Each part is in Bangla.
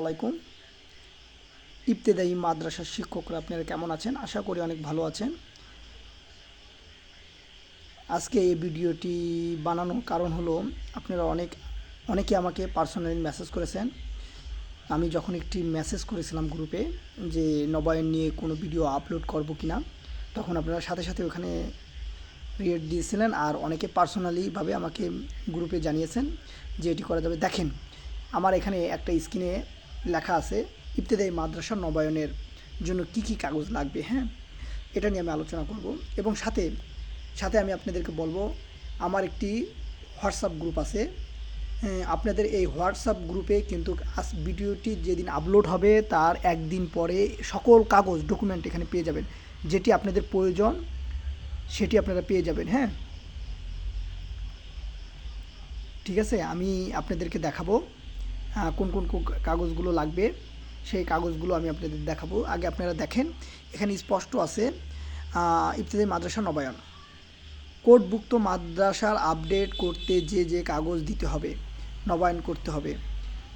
আলাইকুম ইবতেদায়ী মাদ্রাসার শিক্ষকরা আপনারা কেমন আছেন? আশা করি অনেক ভালো আছেন। আজকে এই ভিডিওটি বানানোর কারণ হলো, আপনারা অনেক, অনেকে আমাকে পার্সোনালি মেসেজ করেছেন। আমি যখন একটি মেসেজ করেছিলাম গ্রুপে যে, নবায়ন নিয়ে কোনো ভিডিও আপলোড করব কি না তখন আপনারা সাথে সাথে ওখানে রিয়েট দিয়েছিলেন আর অনেকে পার্সোনালিভাবে আমাকে গ্রুপে জানিয়েছেন যে, এটি করা যাবে। দেখেন, আমার এখানে একটা স্ক্রিনে লেখা আছে ইবতেদায়ী মাদ্রাসা নবায়নের জন্য কি কি কাগজ লাগবে হ্যাঁ? এটা নিয়ে আমি আলোচনা করব। এবং সাথে সাথে আমি আপনাদেরকে বলব আমার একটি হোয়াটসঅ্যাপ গ্রুপ আছে। হ্যাঁ, আপনাদের এই হোয়াটসঅ্যাপ গ্রুপে কিন্তু আজ ভিডিওটি যেদিন আপলোড হবে তার একদিন পরে সকল কাগজ ডকুমেন্ট এখানে পেয়ে যাবেন। যেটি আপনাদের প্রয়োজন সেটি আপনারা পেয়ে যাবেন হ্যাঁ? ঠিক আছে আমি আপনাদেরকে দেখাবো। কোন কোন কোন কাগজগুলো লাগবে, সেই কাগজগুলো আমি আপনাদের দেখাবো। আগে আপনারা দেখেন, এখানে স্পষ্ট আছে ইবতেদায়ী মাদ্রাসা নবায়ন। কোডভুক্ত মাদ্রাসার আপডেট করতে যে যে কাগজ দিতে হবে, নবায়ন করতে হবে।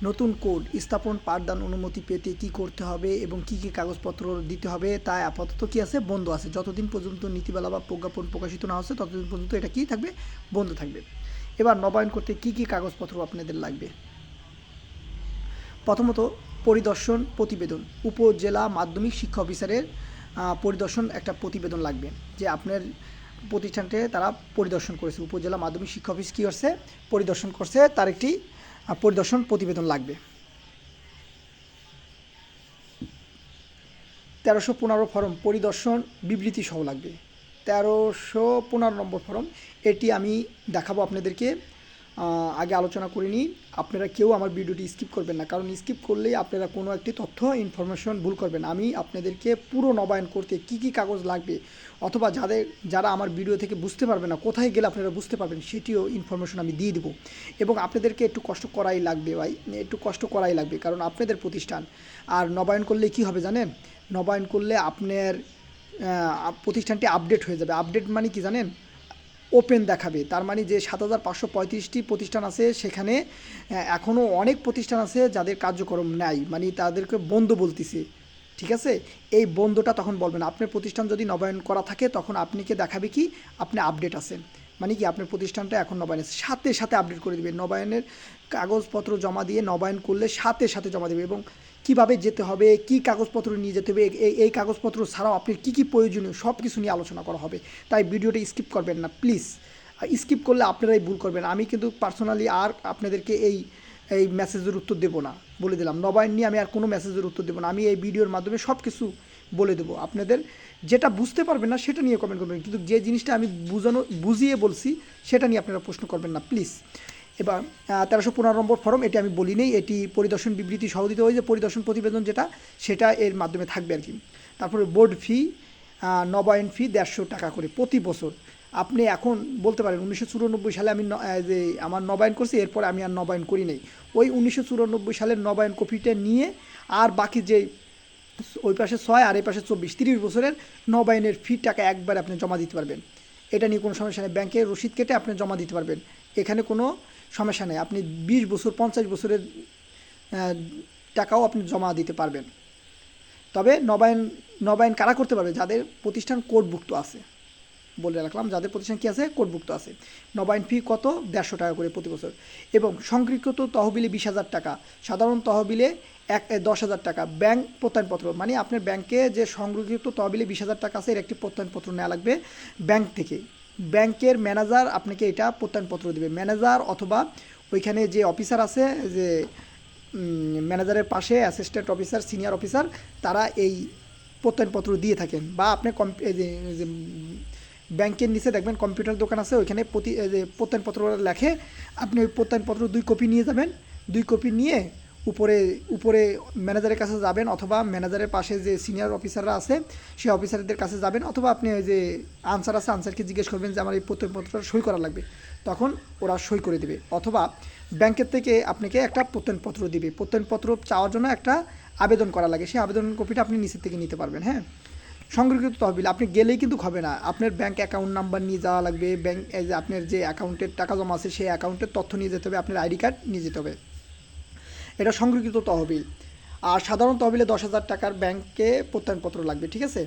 নতুন কোড, স্থাপন, পাঠদান অনুমতি পেতে কি করতে হবে এবং কি কি কাগজপত্র দিতে হবে তা আপাতত কি আছে? বন্ধ আছে। যতদিন পর্যন্ত নীতিমালা বা প্রজ্ঞাপন প্রকাশিত না হচ্ছে, ততদিন পর্যন্ত এটা কি থাকবে? বন্ধ থাকবে। এবার নবায়ন করতে কি কি কাগজপত্র আপনাদের লাগবে? প্রথমত পরিদর্শন, প্রতিবেদন। উপজেলা মাধ্যমিক শিক্ষা অফিসারের পরিদর্শন একটা প্রতিবেদন লাগবে, যে আপনার প্রতিষ্ঠানটি তারা পরিদর্শন করেছে। উপজেলা মাধ্যমিক শিক্ষা অফিস কী করছে? পরিদর্শন করছে, তার একটি পরিদর্শন প্রতিবেদন লাগবে। তেরোশো পনেরো ফর্ম পরিদর্শন বিবৃতি সহ লাগবে। তেরোশো পনেরো নম্বর ফর্ম, এটি আমি দেখাবো আপনাদেরকে। আগে আলোচনা করিনি। আপনারা কেউ আমার ভিডিওটি স্কিপ করবেন না, কারণ স্কিপ করলেই আপনারা কোনো একটি তথ্য ইনফরমেশন ভুল করবেন। আমি আপনাদেরকে পুরো নবায়ন করতে কি কি কাগজ লাগবে, অথবা যাদের, যারা আমার ভিডিও থেকে বুঝতে পারবে না, কোথায় গেলে আপনারা বুঝতে পারবেন, সেটিও ইনফরমেশন আমি দিয়ে দেবো। এবং আপনাদেরকে একটু কষ্ট করাই লাগবে ভাই, একটু কষ্ট করাই লাগবে, কারণ আপনাদের প্রতিষ্ঠান। আর নবায়ন করলে কি হবে জানেন? নবায়ন করলে আপনার প্রতিষ্ঠানটি আপডেট হয়ে যাবে। আপডেট মানে কি জানেন? ওপেন দেখাবে। তার মানে যে সাত হাজার পাঁচশো পঁয়ত্রিশটি প্রতিষ্ঠান আছে, সেখানে এখনও অনেক প্রতিষ্ঠান আছে যাদের কার্যক্রম নাই মানে তাদেরকে বন্ধ বলতেছে। ঠিক আছে? এই বন্ধটা তখন বলবেন। আপনার প্রতিষ্ঠান যদি নবায়ন করা থাকে, তখন আপনাকে দেখাবে কি? আপনি আপডেট আছেন। মানে কি, আপনার প্রতিষ্ঠানটা এখন নবায়ন আছে। সাথে সাথে আপডেট করে দেবে। নবায়নের কাগজপত্র জমা দিয়ে নবায়ন করলে সাথে সাথে জমা দেবে এবং কীভাবে যেতে হবে, কি কাগজপত্র নিয়ে যেতে হবে এই কাগজপত্র ছাড়াও আপনি কী কী প্রয়োজনীয় সব কিছু নিয়ে আলোচনা করা হবে। তাই ভিডিওটা স্কিপ করবেন না, প্লিজ। স্কিপ করলে আপনারাই ভুল করবেন। আমি কিন্তু পার্সোনালি আর আপনাদেরকে এই এই মেসেজের উত্তর দেবো না, বলে দিলাম। নবায়ন নিয়ে আমি আর কোনো মেসেজের উত্তর দেবো না। আমি এই ভিডিওর মাধ্যমে সব কিছু বলে দেবো। আপনাদের যেটা বুঝতে পারবেন না সেটা নিয়ে কমেন্ট করবেন। কিন্তু যে জিনিসটা আমি বুঝানো, বুঝিয়ে বলছি, সেটা নিয়ে আপনারা প্রশ্ন করবেন না, প্লিজ। এবার তেরোশো পনেরো নম্বর ফর্ম, এটি আমি বলি নেই এটি পরিদর্শন বিবৃতি সহ দিতে হয় যে পরিদর্শন প্রতিবেদন যেটা, সেটা এর মাধ্যমে থাকবে আর কি। তারপরে বোর্ড ফি নবায়ন ফি দেড়শো টাকা করে প্রতি বছর। আপনি এখন বলতে পারেন, উনিশশো চুরানব্বই সালে আমি যে আমার নবায়ন করছি, এরপর আমি আর নবায়ন করি নাই। ওই উনিশশো চুরানব্বই সালের নবায়ন কপিটা নিয়ে আর বাকি যে ওই পাশে ছয় আর এই পাশে চব্বিশ, তিরিশ বছরের নবায়নের ফি টাকা একবার আপনি জমা দিতে পারবেন। এটা নিয়ে কোনো সমস্যা নেই, ব্যাংকে রসিদ কেটে আপনি জমা দিতে পারবেন। এখানে কোনো সমস্যা নেই। আপনি বিশ বছর, পঞ্চাশ বছরের টাকাও আপনি জমা দিতে পারবেন। তবে নবায়ন নবায়ন কারা করতে পারবে? যাদের প্রতিষ্ঠান কোডভুক্ত আছে। বলে রাখলাম, যাদের প্রতিষ্ঠান কী আছে? কোডভুক্ত আছে। নবায়ন ফি কত? দেড়শো টাকা করে প্রতি বছর। এবং সংরক্ষিত তহবিলে বিশ হাজার টাকা, সাধারণ তহবিলে এক দশ হাজার টাকা, ব্যাংক প্রত্যয়নপত্র। মানে আপনার ব্যাংকে যে সংরক্ষিত তহবিলে বিশ হাজার টাকা আছে, এর একটি প্রত্যয়নপত্র নেওয়া লাগবে ব্যাংক থেকে। ব্যাংকের ম্যানেজার আপনাকে এটা প্রত্যয়নপত্র দেবে। ম্যানেজার অথবা ওইখানে যে অফিসার আছে, যে ম্যানেজারের পাশে অ্যাসিস্ট্যান্ট অফিসার সিনিয়র অফিসার তারা এই প্রত্যয়নপত্র দিয়ে থাকেন। বা আপনি ব্যাংকের নিচে দেখবেন কম্পিউটার দোকান আছে, ওইখানে প্রতি প্রত্যয়নপত্র লেখে, আপনি ওই প্রত্যয়নপত্র দুই কপি নিয়ে যাবেন। দুই কপি নিয়ে উপরে উপরে ম্যানেজারের কাছে যাবেন অথবা ম্যানেজারের পাশে যে সিনিয়র অফিসাররা আছে, সেই অফিসারদের কাছে যাবেন অথবা আপনি ওই যে আনসার আছে আনসারকে জিজ্ঞেস করবেন যে আমার এই প্রত্যয়নপত্রটা সই করা লাগবে। তখন ওরা সই করে দেবে। অথবা ব্যাংকের থেকে আপনাকে একটা প্রত্যয়নপত্র দিবে। প্রত্যয়নপত্র চাওয়ার জন্য একটা আবেদন করা লাগে। সেই আবেদন কপিটা আপনি নিচের থেকে নিতে পারবেন হ্যাঁ? সংরক্ষিত তহবিল। আপনি গেলেই কিন্তু হবে না। আপনার ব্যাংক অ্যাকাউন্ট নাম্বার নিয়ে যাওয়া লাগবে। ব্যাংক আপনার যে অ্যাকাউন্টের টাকা জমা আছে, সেই অ্যাকাউন্টের তথ্য নিয়ে যেতে হবে। আপনার আইডি কার্ড নিয়ে যেতে হবে। এটা সংরক্ষিত তহবিল। আর সাধারণ তহবিলে দশ হাজার টাকার ব্যাংকে প্রত্যয়নপত্র লাগবে, ঠিক আছে?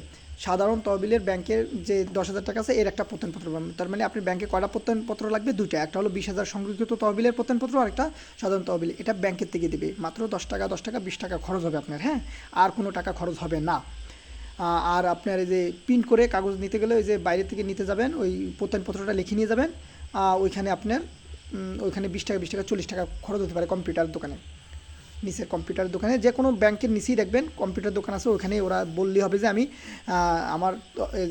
সাধারণ তহবিলের ব্যাংকের যে দশ হাজার টাকা আছে, এর একটা প্রত্যয়নপত্র পাবেন তার মানে আপনি ব্যাংকে কয়টা প্রত্যয়নপত্র লাগবে? দুইটা। একটা হলো বিশ হাজার সংরক্ষিত তহবিলের প্রত্যয়নপত্র, আর একটা সাধারণ তহবিল। এটা ব্যাংকের থেকে দেবে। মাত্র দশ টাকা দশ টাকা, বিশ টাকা খরচ হবে আপনার হ্যাঁ? আর কোনো টাকা খরচ হবে না। আর আপনার এই যে প্রিন্ট করে কাগজ নিতে গেলে ওই যে বাইরে থেকে নিতে যাবেন, ওই প্রত্যয়নপত্রটা লিখে নিয়ে যাবেন। ওইখানে আপনার ওইখানে বিশ টাকা বিশ টাকা, চল্লিশ টাকা খরচ হতে পারে কম্পিউটার দোকানে। নিচের কম্পিউটার দোকানে। যে কোনো ব্যাংকের নিচেই দেখবেন, কম্পিউটার দোকান আছে, ওখানে ওরা বললেই হবে যে আমি আমার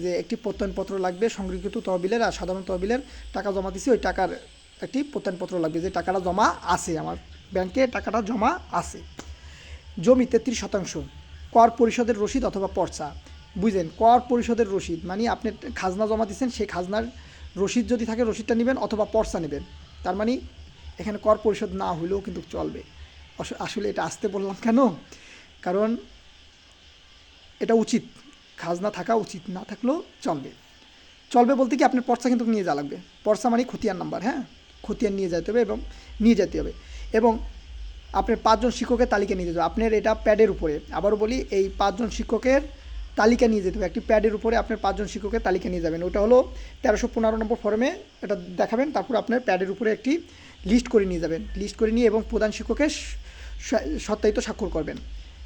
যে একটি প্রত্যয়নপত্র লাগবে, সংরক্ষিত তহবিলের আর সাধারণ তহবিলের টাকা জমা দিছি, ওই টাকার একটি প্রত্যয়নপত্র লাগবে, যে টাকাটা জমা আছে, আমার ব্যাংকে টাকাটা জমা আছে। জমি তেত্রিশ শতাংশ, কর পরিষদের রসিদ অথবা পর্চা। বুঝলেন, কর পরিষদের রসিদ মানে আপনি খাজনা জমা দিচ্ছেন, সেই খাজনার রসিদ যদি থাকে, রসিদটা নেবেন অথবা পর্চা নেবেন। তার মানে এখানে কর পরিশোধ না হলেও কিন্তু চলবে। আসলে এটা আসতে বললাম কেন? কারণ এটা উচিত। খাজনা থাকা উচিত, না থাকলেও চলবে। চলবে বলতে কি আপনার পর্চা কিন্তু নিয়ে যাওয়া লাগবে। পর্চা মানে খতিয়ান নাম্বার হ্যাঁ? খতিয়ান নিয়ে যেতে হবে এবং নিয়ে যেতে হবে। এবং আপনার পাঁচজন শিক্ষকের তালিকা নিয়ে যেতে হবে। আপনার এটা প্যাডের উপরে। আবারও বলি, এই পাঁচজন শিক্ষকের তালিকা নিয়ে যেতে হবে। একটি প্যাডের উপরে আপনার পাঁচজন শিক্ষকের তালিকা নিয়ে যাবেন। ওটা হলো তেরোশো পনেরো নম্বর ফর্মে এটা দেখাবেন। তারপর আপনার প্যাডের উপরে একটি লিস্ট করে নিয়ে যাবেন। লিস্ট করে নিয়ে এবং প্রধান শিক্ষকের সত্যায়িত স্বাক্ষর করবেন।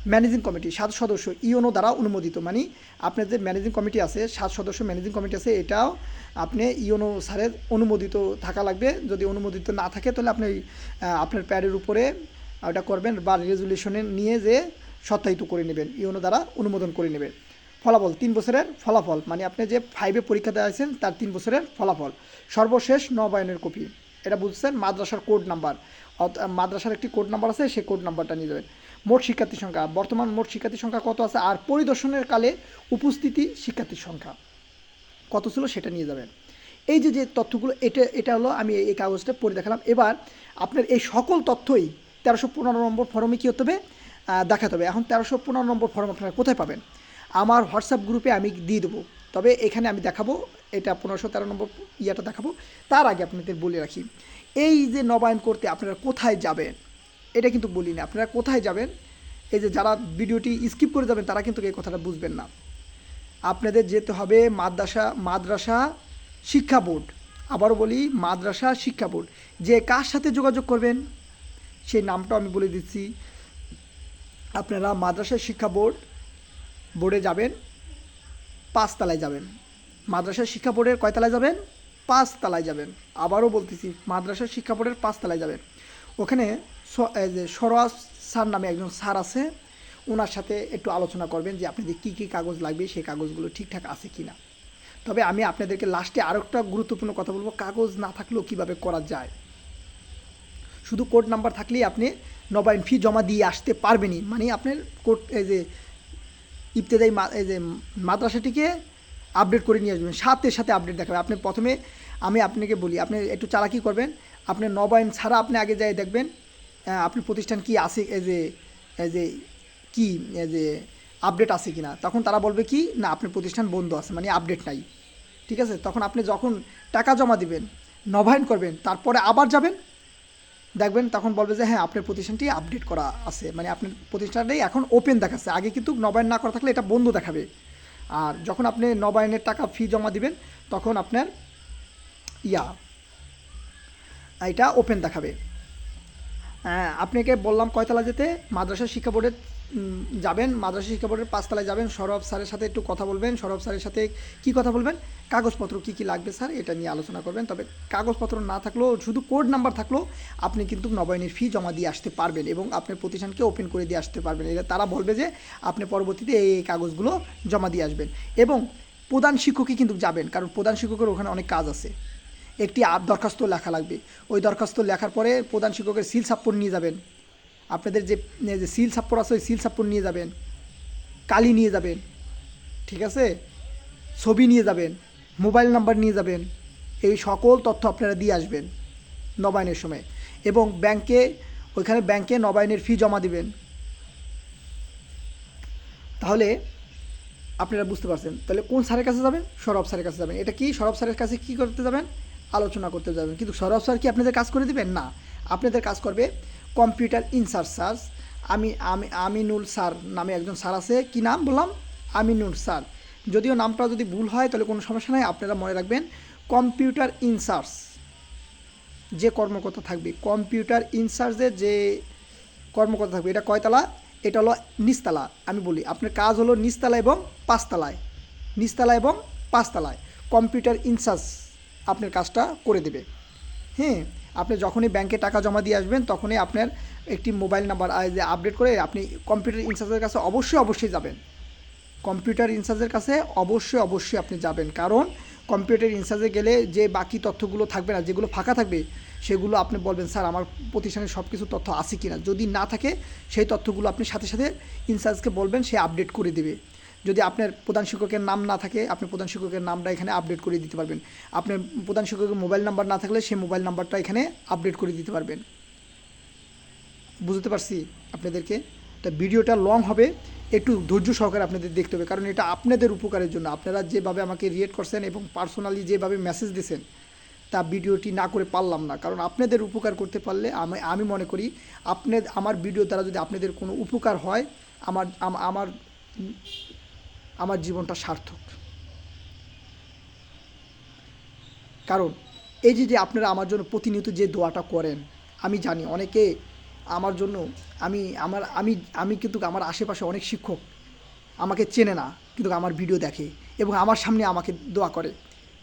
ম্যানেজিং কমিটি, সাত সদস্য, ইওনো দ্বারা অনুমোদিত। মানে আপনার যে ম্যানেজিং কমিটি আছে, সাত সদস্য ম্যানেজিং কমিটি আছে, এটাও আপনি ইওনো স্যারের অনুমোদিত থাকা লাগবে। যদি অনুমোদিত না থাকে, তাহলে আপনি আপনার প্যাডের উপরে ওটা করবেন বা রেজুলেশনে নিয়ে যে সত্যায়িত করে নেবেন, ইওনো দ্বারা অনুমোদন করে নেবেন। ফলাফল, তিন বছরের ফলাফল। মানে আপনি যে ফাইভে পরীক্ষা দেওয়া আছেন তার তিন বছরের ফলাফল। সর্বশেষ নবায়নের কপি। এটা বুঝছেন? মাদ্রাসার কোড নাম্বার মাদ্রাসার একটি কোড নাম্বার আছে, সেই কোড নাম্বারটা নিয়ে যাবেন। মোট শিক্ষার্থীর সংখ্যা, বর্তমান মোট শিক্ষার্থীর সংখ্যা কত আছে আর পরিদর্শনের কালে উপস্থিতি শিক্ষার্থীর সংখ্যা কত ছিল সেটা নিয়ে যাবেন। এই যে যে তথ্যগুলো, এটা এটা হলো আমি এই কাগজটা পড়ে দেখালাম। এবার আপনার এই সকল তথ্যই তেরোশো পনেরো নম্বর ফর্মে কী হতে হবে? দেখাতে হবে। এখন তেরোশো পনেরো নম্বর ফর্ম আপনারা কোথায় পাবেন? আমার হোয়াটসঅ্যাপ গ্রুপে আমি দিয়ে দেবো। তবে এখানে আমি দেখাবো, এটা পনেরোশো তেরো নম্বর ইয়েটা দেখাবো। তার আগে আপনাদের বলে রাখি এই যে নবায়ন করতে আপনারা কোথায় যাবেন, এটা কিন্তু বলি না আপনারা কোথায় যাবেন, এই যে যারা ভিডিওটি স্কিপ করে যাবেন, তারা কিন্তু এই কথাটা বুঝবেন না। আপনাদের যেতে হবে মাদ্রাসা মাদ্রাসা শিক্ষা বোর্ড। আবারও বলি, মাদ্রাসা শিক্ষা বোর্ড। যে কার সাথে যোগাযোগ করবেন, সেই নামটাও আমি বলে দিচ্ছি। আপনারা মাদ্রাসা শিক্ষা বোর্ড, বোর্ডে যাবেন, পাঁচতলায় যাবেন। মাদ্রাসা শিক্ষা বোর্ডের কয়তলায় যাবেন? পাঁচতলায় যাবেন। আবারও বলতেছি মাদ্রাসা শিক্ষা বোর্ডের পাঁচতলায় যাবেন। ওখানে সরোয়াজ স্যার নামে একজন স্যার আছে ওনার সাথে একটু আলোচনা করবেন যে আপনাদের কী কী কাগজ লাগবে, সেই কাগজগুলো ঠিকঠাক আছে কি না তবে আমি আপনাদেরকে লাস্টে আরও একটা গুরুত্বপূর্ণ কথা বলব, কাগজ না থাকলেও কীভাবে করা যায়। শুধু কোড নাম্বার থাকলেই আপনি নবায়ন ফি জমা দিয়ে আসতে পারবেনই। মানে আপনার কোড এই যে ইবতেদায়ী মা- এই যে মাদ্রাসাটিকে আপডেট করে নিয়ে আসবেন সাথে সাথে আপডেট দেখাবে। আপনি প্রথমে আমি আপনাকে বলি আপনি একটু চালাকি করবেন আপনি নবায়ন ছাড়া আপনি আগে যাই দেখবেন আহ, আপনার প্রতিষ্ঠান কি আছে যে যে কি যে আপডেট আছে কি না তখন তারা বলবে কি না আপনার প্রতিষ্ঠান বন্ধ আছে মানে আপডেট নাই। ঠিক আছে? তখন আপনি যখন টাকা জমা দিবেন নবায়ন করবেন তারপরে আবার যাবেন দেখবেন তখন বলবে যে হ্যাঁ আপনার প্রতিষ্ঠানটি আপডেট করা আছে। মানে আপনার প্রতিষ্ঠানটাই এখন ওপেন দেখাচ্ছে। আগে কিন্তু নবায়ন না করা থাকলে এটা বন্ধ দেখাবে। আর যখন আপনি নবায়নের টাকা ফি জমা দিবেন, তখন আপনার ইয়া, এটা ওপেন দেখাবে। হ্যাঁ আপনাকে বললাম কয়তলা যেতে? মাদ্রাসা শিক্ষা বোর্ডের যাবেন, মাদ্রাসা শিক্ষা বোর্ডের পাঁচতলায় যাবেন, সৌরভ স্যারের সাথে একটু কথা বলবেন। সৌরভ স্যারের সাথে কি কথা বলবেন? কাগজপত্র কি কি লাগবে স্যার? এটা নিয়ে আলোচনা করবেন। তবে কাগজপত্র না থাকলেও, শুধু কোড নাম্বার থাকলেও আপনি কিন্তু নবায়নের ফি জমা দিয়ে আসতে পারবেন এবং আপনার প্রতিষ্ঠানকে ওপেন করে দিয়ে আসতে পারবেন। এটা তারা বলবে যে, আপনি পরবর্তীতে এই এই কাগজগুলো জমা দিয়ে আসবেন। এবং প্রধান শিক্ষকই কিন্তু যাবেন, কারণ প্রধান শিক্ষকের ওখানে অনেক কাজ আছে। একটি দরখাস্ত লেখা লাগবে। ওই দরখাস্ত লেখার পরে প্রধান শিক্ষকের সিল সাপ্পর নিয়ে যাবেন। আপনাদের যে সিল সাপ্পর আছে, ওই সিল সাপ্পর নিয়ে যাবেন। কালি নিয়ে যাবেন। ঠিক আছে? ছবি নিয়ে যাবেন। মোবাইল নাম্বার নিয়ে যাবেন। এই সকল তথ্য আপনারা দিয়ে আসবেন নবায়নের সময়। এবং ব্যাংকে, ওইখানে ব্যাংকে নবায়নের ফি জমা দিবেন। তাহলে আপনারা বুঝতে পারছেন। তাহলে কোন স্যারের কাছে যাবেন? সৌরভ স্যারের কাছে যাবেন। এটা কি? সৌরভ স্যারের কাছে কি করতে যাবেন? আলোচনা করতে যাবেন। কিন্তু সৌরভ স্যার কি আপনাদের কাজ করে দিবেন? না। আপনাদের কাজ করবে কম্পিউটার ইনসার্চ সার্চ আমি আমি, আমিনুল স্যার নামে একজন স্যার আছে। কি নাম বললাম? আমিনুল স্যার। যদিও নামটা যদি ভুল হয়, তাহলে কোনো সমস্যা নাই, আপনারা মনে রাখবেন কম্পিউটার ইনসার্চ যে কর্মকর্তা থাকবে, কম্পিউটার ইনচার্জের যে কর্মকর্তা থাকবে, এটা কয়তলা? এটা হলো নিচতলা। আমি বলি, আপনার কাজ হলো নিচতলা এবং পাঁচতলায়। নিচতলা এবং পাঁচতলায়। কম্পিউটার ইনচার্জ আপনার কাজটা করে দেবে। হ্যাঁ আপনি যখনই ব্যাংকে টাকা জমা দিয়ে আসবেন, তখনই আপনার একটি মোবাইল নাম্বার আপডেট করে আপনি কম্পিউটার ইনচার্জের কাছে অবশ্যই অবশ্যই যাবেন। কম্পিউটার ইনচার্জের কাছে অবশ্যই অবশ্যই আপনি যাবেন। কারণ কম্পিউটার ইনচার্জে গেলে যে বাকি তথ্যগুলো থাকবে না, যেগুলো ফাঁকা থাকবে, সেগুলো আপনি বলবেন, স্যার, আমার প্রতিষ্ঠানের সব কিছু তথ্য আছে কি না যদি না থাকে, সেই তথ্যগুলো আপনি সাথে সাথে ইনচার্জকে বলবেন, সে আপডেট করে দেবে। যদি আপনার প্রধান শিক্ষকের নাম না থাকে, আপনি প্রধান শিক্ষকের নামটা এখানে আপডেট করে দিতে পারবেন। আপনার প্রধান শিক্ষকের মোবাইল নাম্বার না থাকলে সেই মোবাইল নাম্বারটা এখানে আপডেট করে দিতে পারবেন। বুঝতে পারছি আপনাদেরকে? তা ভিডিওটা লং হবে, একটু ধৈর্য সহকারে আপনাদের দেখতে হবে, কারণ এটা আপনাদের উপকারের জন্য। আপনারা যেভাবে আমাকে রিয়েট করছেন এবং পার্সোনালি যেভাবে মেসেজ দিয়েছেন তা ভিডিওটি না করে পারলাম না। কারণ আপনাদের উপকার করতে পারলে আমি আমি মনে করি আপনি আমার ভিডিও দ্বারা যদি আপনাদের কোনো উপকার হয় আমার আমার আমার জীবনটা সার্থক। কারণ এই যে যে আপনারা আমার জন্য প্রতিনিয়ত যে দোয়াটা করেন, আমি জানি অনেকে আমার জন্য, আমি, আমার, আমি আমি কিন্তু আমার আশেপাশে অনেক শিক্ষক, আমাকে চেনে না, কিন্তু আমার ভিডিও দেখে এবং আমার সামনে আমাকে দোয়া করে।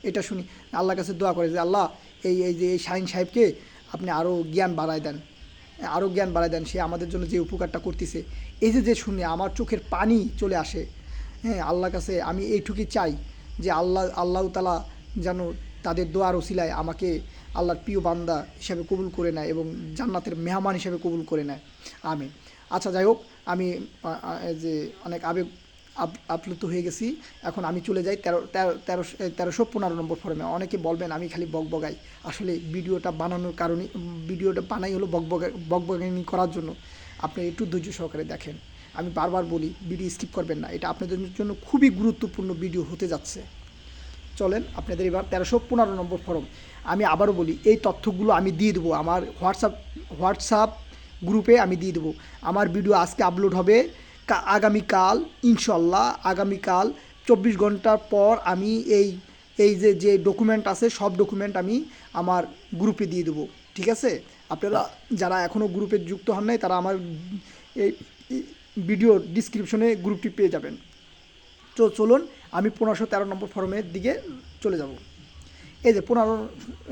এটা শুনি, আল্লাহর কাছে দোয়া করে যে, আল্লাহ, এই এই যে, এই শাহিন সাহেবকে আপনি আরও জ্ঞান বাড়ায় দেন আরও জ্ঞান বাড়ায় দেন, সে আমাদের জন্য যে উপকারটা করতেছে। এই যে যে শুনে আমার চোখের পানি চলে আসে হ্যাঁ আল্লাহর কাছে আমি এইটুকুই চাই যে আল্লাহ আল্লাহ তালা যেন তাদের দোয়ার ওসিলায় আমাকে আল্লাহর প্রিয় বান্দা হিসাবে কবুল করে নেয় এবং জান্নাতের মেহমান হিসাবে কবুল করে নেয়। আমি আচ্ছা যাই হোক, আমি যে অনেক আবেগ আপ- আপ্লুত হয়ে গেছি। এখন আমি চলে যাই তেরো তেরো তেরোশো পনেরো নম্বর ফর্মে। অনেকে বলবেন, আমি খালি বকবগাই আসলে ভিডিওটা বানানোর কারণে, ভিডিওটা বানাই হলো বকবগা বকবগানি করার জন্য। আপনি একটু ধৈর্য সহকারে দেখেন। আমি বারবার বলি ভিডিও স্কিপ করবেন না। এটা আপনাদের জন্য খুবই গুরুত্বপূর্ণ ভিডিও হতে যাচ্ছে। চলেন, আপনাদের এবার তেরোশো পনেরো নম্বর ফর্ম আমি আবারও বলি, এই তথ্যগুলো আমি দিয়ে দেবো। আমার হোয়াটসঅ্যাপ হোয়াটসঅ্যাপ গ্রুপে আমি দিয়ে দেবো। আমার ভিডিও আজকে আপলোড হবে আগামীকাল, ইনশাল্লাহ আগামীকাল চব্বিশ ঘণ্টার পর আমি এই এই যে যে ডকুমেন্ট আছে, সব ডকুমেন্ট আমি আমার গ্রুপে দিয়ে দেবো। ঠিক আছে? আপনারা যারা এখনও গ্রুপে যুক্ত হন নাই, তারা আমার এই এই ভিডিও ডিসক্রিপশনে গ্রুপটি পেয়ে যাবেন। তো চলুন, আমি পনেরোশো তেরো নম্বর ফর্মের দিকে চলে যাব। এই যে পনেরো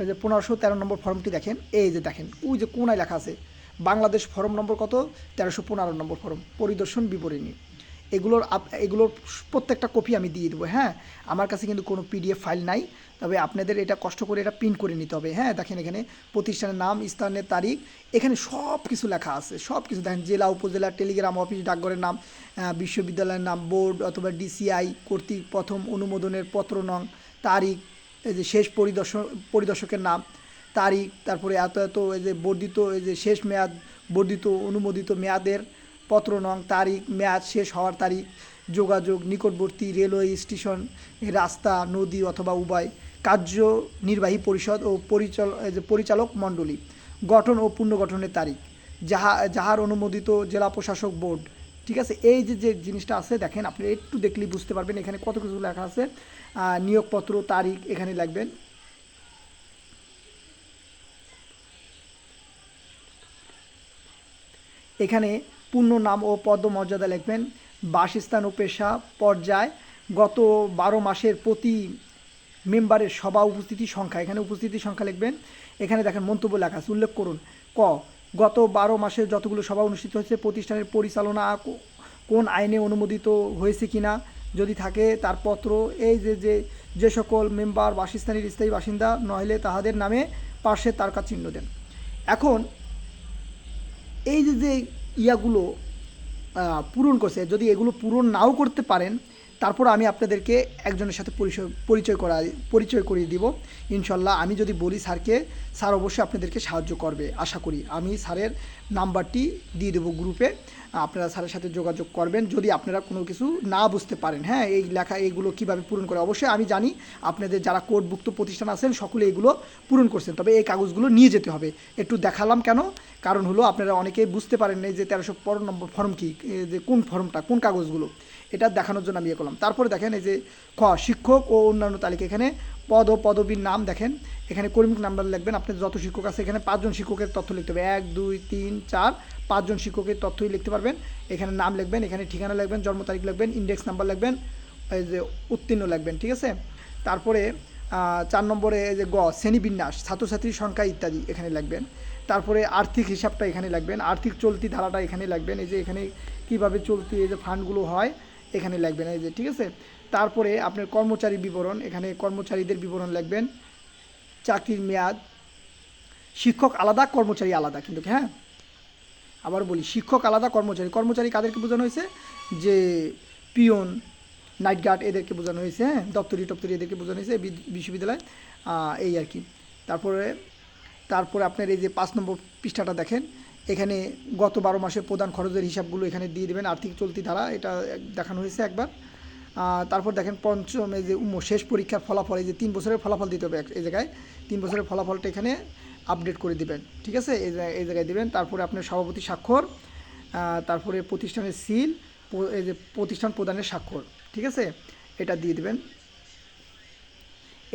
যে পনেরোশো তেরো নম্বর ফর্মটি দেখেন, এই যে দেখেন, ওই যে কোনায় লেখা আছে, বাংলাদেশ ফর্ম নম্বর কত? তেরোশো পনেরো নম্বর ফর্ম, পরিদর্শন বিবরণী। এগুলোর আপ- এগুলোর প্রত্যেকটা কপি আমি দিয়ে দেবো হ্যাঁ? আমার কাছে কিন্তু কোনো পিডিএফ ফাইল নাই তবে আপনাদের এটা কষ্ট করে এটা প্রিন্ট করে নিতে হবে। হ্যাঁ দেখেন এখানে প্রতিষ্ঠানের নাম, স্থানের তারিখ, এখানে সব কিছু লেখা আছে সব কিছু দেখেন জেলা, উপজেলা, টেলিগ্রাম অফিস ডাকঘরের নাম বিশ্ববিদ্যালয়ের নাম বোর্ড অথবা ডিসিআই কর্তৃক প্রথম অনুমোদনের পত্র নং, তারিখ, এই যে শেষ পরিদর্শক পরিদর্শকের নাম, তারিখ, তারপরে এত এত, এই যে বর্ধিত, এই যে শেষ মেয়াদ, বর্ধিত, অনুমোদিত মেয়াদের পত্র নং, তারিখ, মেয়াদ শেষ হওয়ার তারিখ যোগাযোগ, নিকটবর্তী রেলওয়ে স্টেশন, রাস্তা, নদী অথবা উভয় কার্যনির্বাহী পরিষদ ও পরিচাল পরিচালক মণ্ডলী, গঠন ও পুনর্গঠনের তারিখ, যাহা, যাহার অনুমোদিত জেলা প্রশাসক বোর্ড। ঠিক আছে? এই যে যে জিনিসটা আছে, দেখেন আপনি একটু দেখলেই বুঝতে পারবেন, এখানে কত কিছু লেখা আছে। নিয়োগপত্র, তারিখ, এখানে লিখবেন। এখানে পূর্ণ নাম ও পদমর্যাদা লিখবেন। বাসস্থান ও পেশা পর্যায় গত বারো মাসের প্রতি মেম্বারের সভা উপস্থিতি সংখ্যা, এখানে উপস্থিতি সংখ্যা লিখবেন। এখানে দেখেন মন্তব্য লেখা আছে, উল্লেখ করুন। ক, গত বারো মাসে যতগুলো সভা অনুষ্ঠিত হয়েছে, প্রতিষ্ঠানের পরিচালনা কোন আইনে অনুমোদিত হয়েছে কিনা যদি থাকে, তার পত্র, এই যে যে যে সকল মেম্বার, বাসস্থানের স্থায়ী বাসিন্দা, নইলে তাহাদের নামে পার্শ্বে তারকা চিহ্ন দেন। এখন, এই যে যে ইয়াগুলো পূরণ করছে। যদি এগুলো পূরণ নাও করতে পারেন, তারপর আমি আপনাদেরকে একজনের সাথে পরিচয় পরিচয় করা পরিচয় করিয়ে দিব। ইনশাল্লাহ আমি যদি বলি স্যারকে, স্যার অবশ্যই আপনাদেরকে সাহায্য করবে, আশা করি। আমি স্যারের নাম্বারটি দিয়ে দেবো গ্রুপে। আপনারা স্যারের সাথে যোগাযোগ করবেন যদি আপনারা কোনো কিছু না বুঝতে পারেন। হ্যাঁ এই লেখা, এইগুলো কীভাবে পূরণ করে? অবশ্যই আমি জানি আপনাদের যারা কোর্টভুক্ত প্রতিষ্ঠান আছেন, সকলে এগুলো পূরণ করছেন। তবে এই কাগজগুলো নিয়ে যেতে হবে। একটু দেখালাম কেন? কারণ হলো আপনারা অনেকেই বুঝতে পারেন যে তেরোশো পনেরো নম্বর ফর্ম কী? যে কোন ফর্মটা, কোন কাগজগুলো? এটা দেখানোর জন্য আমি ইয়ে করলাম। তারপরে দেখেন এই যে খ, শিক্ষক ও অন্যান্য তালিকা এখানে পদ ও পদবীর নাম দেখেন। এখানে কর্মিক নাম্বার লিখবেন, আপনি যত শিক্ষক আছে এখানে পাঁচজন শিক্ষকের তথ্য লিখতে হবে। এক, দুই, তিন, চার, পাঁচজন শিক্ষকের তথ্যই লিখতে পারবেন। এখানে নাম লিখবেন, এখানে ঠিকানা লিখবেন, জন্ম তারিখ লিখবেন ইন্ডেক্স নাম্বার লিখবেন, এই যে উত্তীর্ণ লিখবেন, ঠিক আছে? তারপরে চার নম্বরে এই যে গ, শ্রেণীবিন্যাস, ছাত্রছাত্রীর সংখ্যা ইত্যাদি এখানে লিখবেন। তারপরে আর্থিক হিসাবটা এখানে লিখবেন, আর্থিক চলতি ধারাটা এখানে লিখবেন, এই যে এখানে কীভাবে চলতি এই যে ফান্ডগুলো হয় এখানে লিখবেন, এই যে, ঠিক আছে? তারপরে আপনার কর্মচারী বিবরণ, এখানে কর্মচারীদের বিবরণ লাগবেন চাকরির মেয়াদ, শিক্ষক আলাদা, কর্মচারী আলাদা, কিন্তু হ্যাঁ? আবার বলি, শিক্ষক আলাদা, কর্মচারী কর্মচারী কাদেরকে বোঝানো হয়েছে? যে পিয়ন, নাইট গার্ড, এদেরকে বোঝানো হয়েছে হ্যাঁ? দপ্তরি টপ্তরি এদেরকে বোঝানো হয়েছে বিশ্ববিদ্যালয় এই আর কি। তারপরে তারপরে আপনার এই যে পাঁচ নম্বর পৃষ্ঠাটা দেখেন, এখানে গত বারো মাসের প্রধান খরচের হিসাবগুলো এখানে দিয়ে দেবেন, আর্থিক চলতি ধারা, এটা দেখানো হয়েছে একবার। তারপর দেখেন পঞ্চম এই যে শেষ পরীক্ষার ফলাফল, এই যে তিন বছরের ফলাফল দিতে হবে এই জায়গায়। তিন বছরের ফলাফলটা এখানে আপডেট করে দিবেন, ঠিক আছে? এই এই জায়গায় দিবেন, তারপরে আপনার সভাপতি স্বাক্ষর তারপরে প্রতিষ্ঠানের সিল এই যে প্রতিষ্ঠান প্রদানের স্বাক্ষর, ঠিক আছে? এটা দিয়ে দেবেন।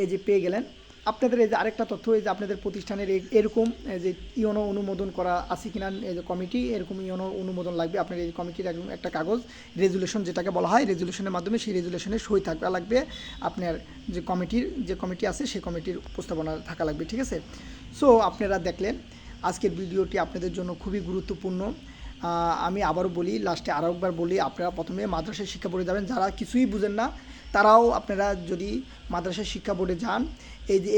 এই যে পেয়ে গেলেন আপনাদের এই যে আরেকটা তথ্য, এই যে আপনাদের প্রতিষ্ঠানের এরকম যে ইওনো অনুমোদন করা আছে কিনা এই যে কমিটি, এরকম ইওনো অনুমোদন লাগবে। আপনার এই কমিটির একদম একটা কাগজ, রেজুলেশন যেটাকে বলা হয়, রেজুলেশনের মাধ্যমে সেই রেজুলেশনে সই থাকা লাগবে। আপনার যে কমিটির, যে কমিটি আছে সেই কমিটির উপস্থাপনা থাকা লাগবে, ঠিক আছে? সো আপনারা দেখলেন, আজকের ভিডিওটি আপনাদের জন্য খুবই গুরুত্বপূর্ণ। আমি আবারও বলি লাস্টে আরও একবার বলি, আপনারা প্রথমে মাদ্রাসায় শিক্ষা বোর্ডে যাবেন। যারা কিছুই বুঝেন না, তারাও আপনারা যদি মাদ্রাসা শিক্ষা বোর্ডে যান এই যে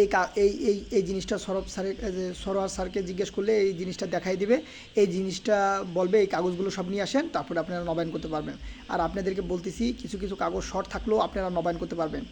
এই এই এই জিনিসটা সরব স্যারের সরোয়ার স্যারকে জিজ্ঞেস করলে এই জিনিসটা দেখাই দিবে। এই জিনিসটা বলবে, এই কাগজগুলো সব নিয়ে আসেন, তারপরে আপনারা নবায়ন করতে পারবেন। আর আপনাদেরকে বলতেছি, কিছু কিছু কাগজ শর্ট থাকলেও আপনারা নবায়ন করতে পারবেন।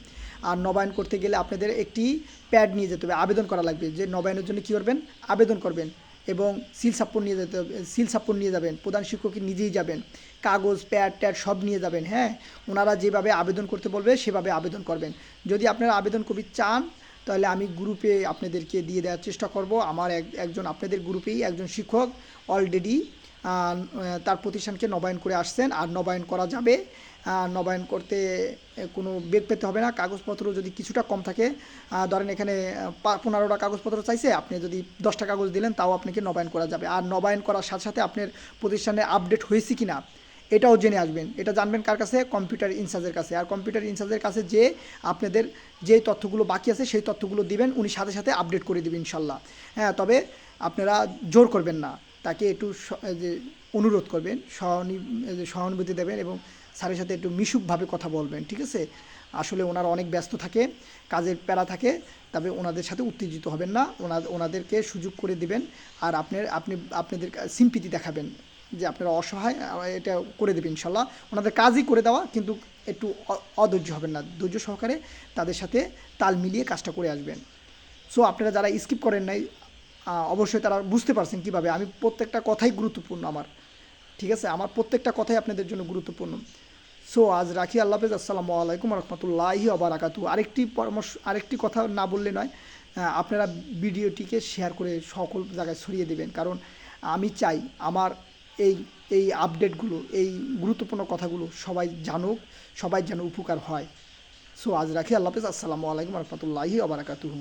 আর নবায়ন করতে গেলে আপনাদের একটি প্যাড নিয়ে যেতে হবে, আবেদন করা লাগবে। যে নবায়নের জন্য কী করবেন? আবেদন করবেন এবং সিল সাপ্পর নিয়ে যেতে হবে, সিল সাপ্পর নিয়ে যাবেন, প্রধান শিক্ষক নিজেই যাবেন। কাগজ, প্যাড, ট্যাড সব নিয়ে যাবেন হ্যাঁ? ওনারা যেভাবে আবেদন করতে বলবে, সেভাবে আবেদন করবেন। যদি আপনারা আবেদন কবি চান তাহলে আমি গ্রুপে আপনাদেরকে দিয়ে দেওয়ার চেষ্টা করব। আমার এক, একজন আপনাদের গ্রুপেই একজন শিক্ষক অলরেডি তার প্রতিষ্ঠানকে নবায়ন করে আসছেন। আর নবায়ন করা যাবে। নবায়ন করতে কোনো বেগ পেতে হবে না। কাগজপত্র যদি কিছুটা কম থাকে ধরেন এখানে পনেরোটা কাগজপত্র চাইছে, আপনি যদি দশটা কাগজ দিলেন, তাও আপনাকে নবায়ন করা যাবে। আর নবায়ন করার সাথে সাথে আপনার প্রতিষ্ঠানে আপডেট হয়েছে কি না এটাও জেনে আসবেন। এটা জানবেন কার কাছে? কম্পিউটার ইনচার্জের কাছে। আর কম্পিউটার ইনচার্জের কাছে যে আপনাদের যে তথ্যগুলো বাকি আছে, সেই তথ্যগুলো দিবেন, উনি সাথে সাথে আপডেট করে দেবেন ইনশাল্লাহ। হ্যাঁ তবে আপনারা জোর করবেন না। তাকে একটু যে অনুরোধ করবেন, সহানি সহানুভূতি দেবেন এবং স্যারের সাথে একটু মিশুকভাবে কথা বলবেন, ঠিক আছে? আসলে ওনারা অনেক ব্যস্ত থাকে, কাজের প্যারা থাকে, তবে ওনাদের সাথে উত্তেজিত হবেন না। ওনা- ওনাদেরকে সুযোগ করে দিবেন। আর আপনার, আপনি, আপনাদের সিম্পিতি দেখাবেন। যে আপনারা অসহায় এটা করে দেবেন ইনশাল্লাহ। ওনাদের কাজই করে দেওয়া, কিন্তু একটু অধৈর্য হবেন না। ধৈর্য সহকারে তাদের সাথে তাল মিলিয়ে কাজটা করে আসবেন। সো আপনারা যারা স্কিপ করেন নাই অবশ্যই তারা বুঝতে পারছেন কীভাবে। আমি প্রত্যেকটা কথাই গুরুত্বপূর্ণ আমার। ঠিক আছে? আমার প্রত্যেকটা কথাই আপনাদের জন্য গুরুত্বপূর্ণ। সো আজ রাখি। আল্লাহ হাফেজ। আসসালামু আলাইকুম রহমতুল্লাহি আবারাকাতু আরেকটি পরামর্শ, আরেকটি কথা না বললে নয় আপনারা ভিডিওটিকে শেয়ার করে সকল জায়গায় ছড়িয়ে দেবেন। কারণ আমি চাই আমার এই এই আপডেটগুলো এই গুরুত্বপূর্ণ কথাগুলো সবাই জানুক, সবাই যেন উপকার হয়। সো আজ রাখি, আল্লাহ হাফেজ, আসসালামু আলাইকুম রহমতুল্লাহি আবারাকাতুহু